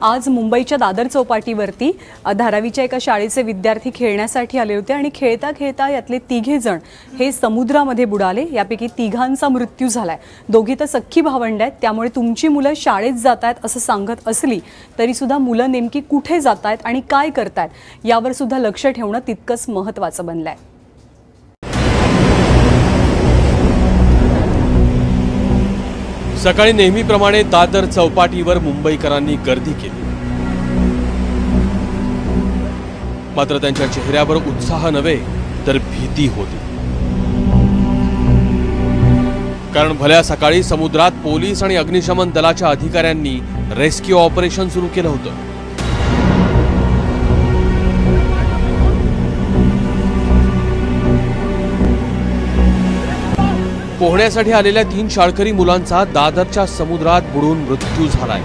आज मुंबईच्या दादर चौपाटीवरती धारावीच्या एका शाळेचे विद्यार्थी खेळण्यासाठी आले होते आणि खेळता खेळता यातले तिघे जण हे समुद्रामध्ये बुडाले. यापैकी तिघांचा मृत्यू झालाय. दोघी तर सख्खी भावंड आहेत. त्यामुळे तुमची मुलं शाळेत जात आहेत असं सांगत असली तरी सुद्धा मुलं नेमकी कुठे जात आहेत आणि काय करतायत यावर सुद्धा लक्ष ठेवणं तितकंच महत्त्वाचं बनलंय. सकाळी नेहमीप्रमाणे दादर चौपाटीवर मुंबईकरांनी गर्दी केली. मात्र त्यांच्या चेहऱ्यावर उत्साह नव्हे तर भीती होती. कारण भल्या सकाळी समुद्रात पोलीस आणि अग्निशमन दलाच्या अधिकाऱ्यांनी रेस्क्यू ऑपरेशन सुरू केलं होतं. पोहण्यासाठी आलेल्या तीन शाळकरी मुलांचा दादरच्या समुद्रात बुडून मृत्यू झालाय.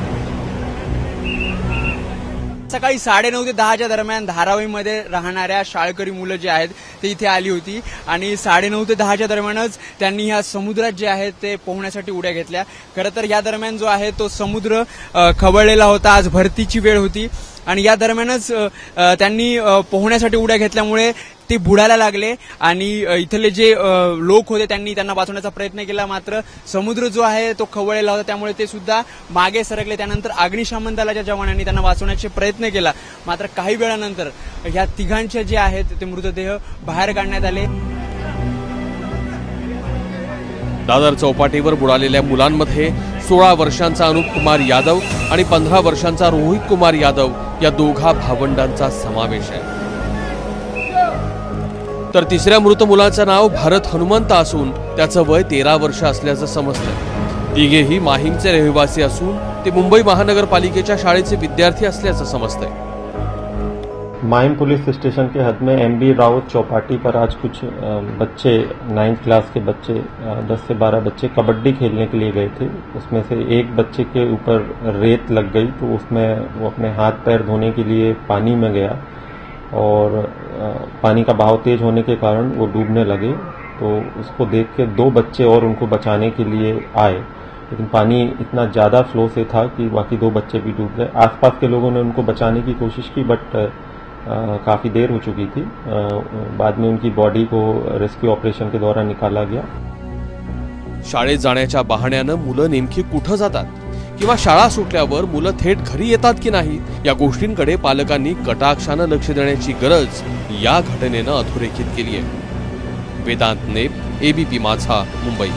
सकाळी साडेनऊ ते दहाच्या दरम्यान धारावीमध्ये राहणाऱ्या शाळकरी मुलं जे आहेत ते इथे आली होती. आणि साडेनऊ ते दहाच्या दरम्यानच त्यांनी ह्या समुद्रात जे आहे ते पोहण्यासाठी उड्या घेतल्या. खरं तर या दरम्यान जो आहे तो समुद्र खवळलेला होता. आज भरतीची वेळ होती. आणि या दरम्यानच त्यांनी पोहण्यासाठी उड्या घेतल्यामुळे ते बुडायला लागले आणि इथले जे लोक होते त्यांनी त्यांना वाचवण्याचा प्रयत्न केला. मात्र समुद्र जो आहे तो खवळलेला होता. त्यामुळे ते सुद्धा मागे सरकले. त्यानंतर अग्निशमन दलाच्या जवानांनी त्यांना वाचवण्याचे प्रयत्न केला. मात्र काही वेळानंतर ह्या तिघांचे जे आहेत ते मृतदेह बाहेर काढण्यात आले. दादर चौपाटीवर बुडालेल्या मुलांमध्ये सोळा वर्षांचा अनुप कुमार यादव आणि पंधरा वर्षांचा रोहित कुमार यादव या दोघा भावंडांचा समावेश आहे. तर तिसऱ्या मृत मुलाचं नाव भारत हनुमंत असून त्याचं वय तेरा वर्ष असल्याचं समजतं. तिघेही माहीमचे रहिवासी असून ते मुंबई महानगरपालिकेच्या शाळेचे विद्यार्थी असल्याचं समजतंय. माइम पुलिस स्टेशन के हद में एम बी राउत चौपाटी पर आज कुछ बच्चे नाइन्थ क्लास के बच्चे दस से बारह बच्चे कबड्डी खेलने के लिए गए थे। उसमें से एक बच्चे के ऊपर रेत लग गई तो उसमें वो अपने हाथ पैर धोने के लिए पानी में गया और पानी का बहाव तेज होने के कारण वो डूबने लगे। तो उसको देख के दो बच्चे और उनको बचाने के लिए आए। लेकिन पानी इतना ज़्यादा फ्लो से था कि बाकी दो बच्चे भी डूब गए। आसपास के लोगों ने उनको बचाने की कोशिश की बट काफ़ी देर हो चुकी थी। बाद में उनकी बॉडी को रेस्क्यू ऑपरेशन के द्वारा निकाला गया। शाळेत जाण्याच्या बहाण्यानं मुलं नेमकी कुठं जातात? किंवा शाळा सुटल्यावर मुलं थेट घरी येतात की नाही? या गोष्टींकडे पालकांनी कटाक्षानं लक्ष देण्याची गरज या घटनेनं अधोरेखित केली आहे वेदांत नेप एबीपी माझा मुंबई.